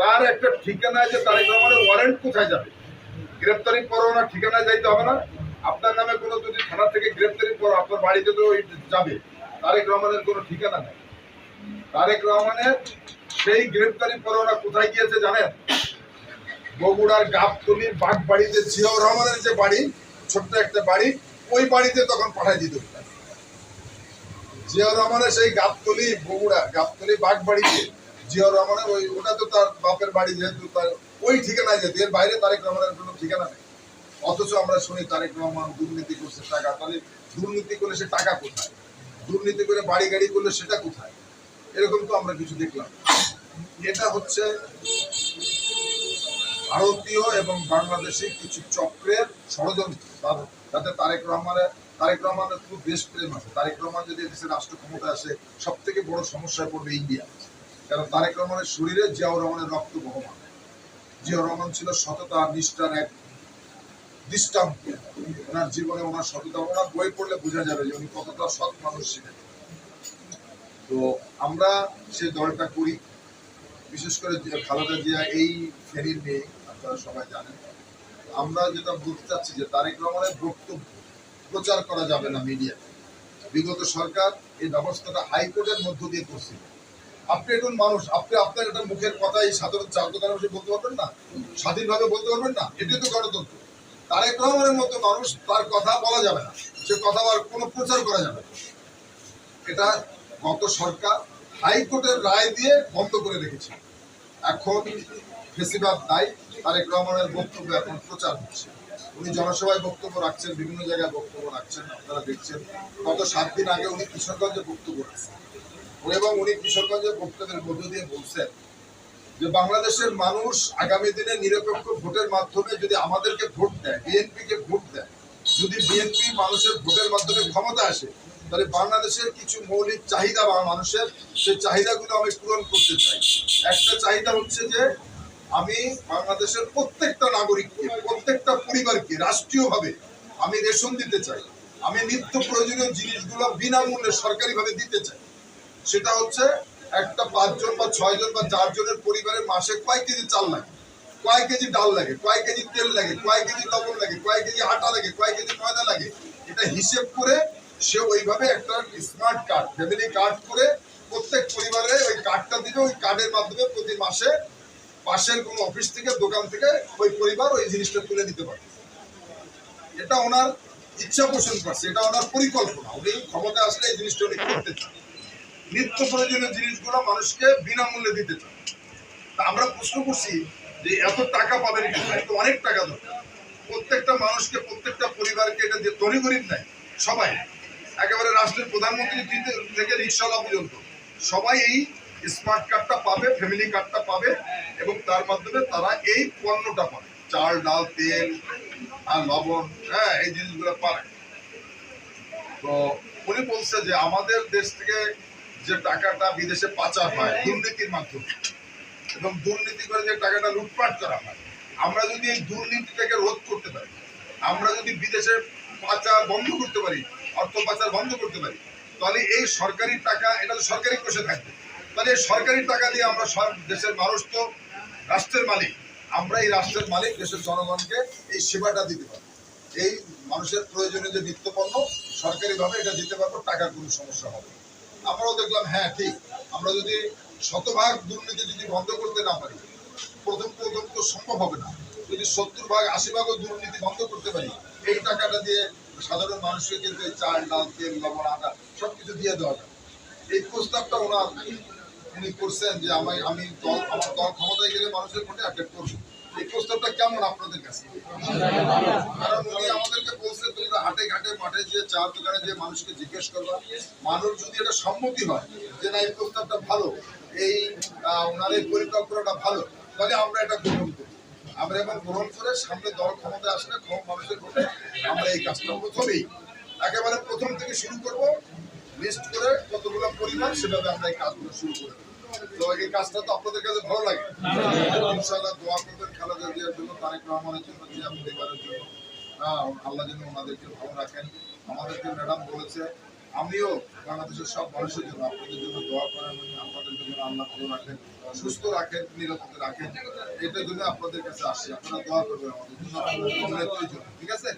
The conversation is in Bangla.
তার একটা ঠিকানা আছে তারেক রহমানের ওয়ারেন্ট কোথায় যাবে? গ্রেপ্তারি পরোয়ানা ঠিকানায় যাইতে হবে না। আপনার নামে কোনো যদি থানা থেকে গ্রেপ্তারি পর আপনার বাড়িতে তো যাবে, তারেক রহমানের কোনো ঠিকানা নেই। তারেক রহমানের সেই গ্রেপ্তারি পরোয়ানা কোথায় গিয়েছে জানেন? বগুড়ার গাবতলির বাগ বাড়িতে জিয়াউর রহমানের যে বাড়ি, ছোট্ট একটা বাড়ি, ওই বাড়িতে তখন পাঠাই দিত জিয়াউর রহমানের সেই গাবতলি বগুড়া, গাবতলি বাগ বাড়িতে জিয়াউর রহমানের ওই, ওটা তো তার বাপের বাড়ি যেহেতু তার ওই ঠিকানায় যেত, এর বাইরে তারেক রহমানের কোনো ঠিকানা নেই। অথচ আমরা শুনি তারেক রহমান দুর্নীতি করছে টাকা, তাহলে দুর্নীতি করলে সে টাকা কোথায়? দুর্নীতি করে বাড়ি গাড়ি করলে সেটা কোথায়? এরকম তো আমরা কিছু দেখলাম। এটা হচ্ছে ভারতীয় এবং বাংলাদেশি কিছু চক্রের ষড়যন্ত্র, তার- যাতে তারেক রহমানের তারেক রহমানের খুব দেশপ্রেম আছে। তারেক রহমান যদি দেশের রাষ্ট্র ক্ষমতা আসে সব থেকে বড় সমস্যায় পড়বে ইন্ডিয়া। কারণ তারেক রহমানের শরীরে জিয়াউর রহমানের রক্ত বহমান। জিয়াউর রহমান ছিল সততা, নিষ্ঠার এক দৃষ্টান্ত। ওনার জীবনে ওনার সততা, ওনার বই পড়লে বোঝা যাবে যে উনি কতটা সৎ মানুষ ছিলেন। তো আমরা সে দলটা করি। বিশেষ করে খালেদা জিয়া এই ফেরির মেয়ে, আপনারা সবাই জানেন। আমরা যেটা বলতে চাচ্ছি যে তারেক রহমানের বক্তব্য প্রচার করা যাবে না মিডিয়া বিগত সরকার এই ব্যবস্থাটা হাইকোর্টের মধ্য দিয়ে করছিল। আপনি একজন মানুষ, আপনি আপনার একটা মুখের কথা এই সাধারণ চারদোকার বসে বলতে পারবেন না? স্বাধীনভাবে বলতে পারবেন না? এটাই তো গণতন্ত্র। তারেক রহমানের মতো মানুষ তার কথা বলা যাবে না। সে কথা আর কোনো প্রচার করা যাবে না। এটা গত সরকার হাইকোর্টের রায় দিয়ে বন্ধ করে রেখেছে। এখন ফেসিবাদ নাই, তারেক রহমানের বক্তব্য এখন প্রচার হচ্ছে। উনি জনসভায় বক্তব্য রাখছেন, বিভিন্ন জায়গায় বক্তব্য রাখছেন, আপনারা দেখছেন। গত সাত দিন আগে উনি কিশোরগঞ্জে বক্তব্য রাখছেন। এবং উনি কিশোরগঞ্জের বক্তব্যের মধ্য দিয়ে বলছেন যে বাংলাদেশের মানুষ আগামী দিনে নিরপেক্ষ ভোটের মাধ্যমে যদি আমাদেরকে ভোট দেয় বিএনপি কে ভোট দেয়, যদি বিএনপি মানুষের ভোটের মাধ্যমে ক্ষমতা আসে, তাহলে বাংলাদেশের কিছু মৌলিক চাহিদা বা মানুষের সেই চাহিদাগুলো আমি পূরণ করতে চাই। একটা চাহিদা হচ্ছে যে আমি বাংলাদেশের প্রত্যেকটা নাগরিককে, প্রত্যেকটা পরিবারকে রাষ্ট্রীয়ভাবে আমি রেশন দিতে চাই। আমি নিত্য প্রয়োজনীয় জিনিসগুলো বিনামূল্যে সরকারিভাবে দিতে চাই। সেটা হচ্ছে একটা পাঁচজন বা ছয়জন বা চারজনের পরিবারের মাসে কয় কেজি চাল লাগে? কয় কেজি ডাল লাগে? কয় কেজি তেল লাগে? কয় কেজি লবণ লাগে? কয় কেজি আটা লাগে? কয় কেজি ময়দা লাগে? এটা হিসেব করে সে ওইভাবে একটা স্মার্ট কার্ড ফ্যামিলি কার্ড করে প্রত্যেক পরিবারে ওই কার্ডটা দিবে, ওই কার্ডের মাধ্যমে প্রতি মাসে পাশের কোনো অফিস থেকে, দোকান থেকে ওই পরিবার ওই জিনিসটা তুলে নিতে পারে। এটা ওনার ইচ্ছা পোষণ করছে, এটা ওনার পরিকল্পনা। উনি ক্ষমতা আসলে এই জিনিসটা উনি করতে চান। নিত্য প্রয়োজনীয় জিনিসগুলো মানুষকে বিনামূল্যে দিতে চান আমরা প্রশ্ন করছি যে এত টাকা পাবেন কোথায় তো অনেক টাকা দরকার। প্রত্যেকটা মানুষকে, প্রত্যেকটা পরিবারকে এটা যে ধনী গরিব নাই সবাই, একেবারে রাষ্ট্রের প্রধানমন্ত্রী থেকে রিক্সাওয়ালা পর্যন্ত, সবাই এই স্মার্ট কার্ডটা পাবে, ফ্যামিলি কার্ডটা পাবে এবং তার মাধ্যমে তারা এই পণ্যটা পাবে। চাল, ডাল, তেল আর লবণ হ্যাঁ এই জিনিসগুলো পাবে। তো উনি বলছে যে আমাদের দেশ থেকে যে টাকাটা বিদেশে পাচার হয়, দুর্নীতির মাধ্যমে। এবং দুর্নীতি করে যে টাকাটা লুটপাট করা হয়। আমরা যদি এই দুর্নীতিটাকে রোধ করতে পারি, আমরা যদি বিদেশে পাচার বন্ধ করতে পারি, অর্থ পাচার বন্ধ করতে পারি, তাহলে এই সরকারি টাকা, এটা তো সরকারি কোষে থাকবে। তাহলে এই সরকারি টাকা দিয়ে আমরা দেশের মানুষ তো রাষ্ট্রের মালিক। আমরা এই রাষ্ট্রের মালিক, দেশের জনগণকে এই সেবাটা দিতে পারব। এই মানুষের প্রয়োজনীয় যে নিত্যপণ্য সরকারিভাবে এটা দিতে পারব, টাকার কোনো সমস্যা হবে। আমরাও দেখলাম হ্যাঁ ঠিক। আমরা যদি শতভাগ দুর্নীতি যদি বন্ধ করতে না পারি, প্রথম প্রথম তো সম্ভব হবে না। যদি সত্তর ভাগ, আশি ভাগও দুর্নীতি বন্ধ করতে পারি, এই টাকাটা দিয়ে সাধারণ মানুষকে কিন্তু চাল, ডাল, তেল, লবণ আটা সব কিছু দিয়ে দেওয়া যায় এই প্রস্তাবটা ওনার, উনি করছেন যে আমি আমি দল, আমার দল ক্ষমতায় গেলে মানুষের ভোটে অ্যাটেক করব এই প্রস্তাবটা কেমন আপনাদের কাছে? কারণ উনি আমাদেরকে বলছে, তোমরা হাটে ঘাটে, মাঠে যে চা দোকানে যে মানুষকে জিজ্ঞেস করবা, মানুষ যদি এটা সম্মতি হয় যে না, এই প্রস্তাবটা ভালো, এই ওনার এই পরিকল্পনাটা ভালো, তাহলে আমরা এটা গ্রহণ করি। আমরা এবার গ্রহণ করে সামনে দল ক্ষমতায় আসলে কম মানুষের ভোটে আমরা এই কাজটা প্রথমেই একেবারে প্রথম থেকে শুরু করব। লিস্ট করে কতগুলো পরিমাণ সেভাবে আমরা এই কাজগুলো শুরু করে দেবো। তো এই কাজটা তো আপনাদের কাছে ভালো লাগে। ইনশাআল্লাহ দোয়া করবেন খালেদা জিয়ার জন্য, তারেক রহমানের জন্য জিয়া পরিবারের জন্য। আল্লাহ যেন ওনাদেরকে ভালো রাখেন। আমাদেরকে ম্যাডাম বলেছে, আমিও বাংলাদেশের সব মানুষের জন্য আপনাদের জন্য দোয়া করেন আপনাদের জন্য আল্লাহ ভালো রাখেন, সুস্থ রাখেন, নিরাপদে রাখেন। এটার জন্য আপনাদের কাছে আসি আপনারা দোয়া করবেন আমাদের জন্য ঠিক আছে?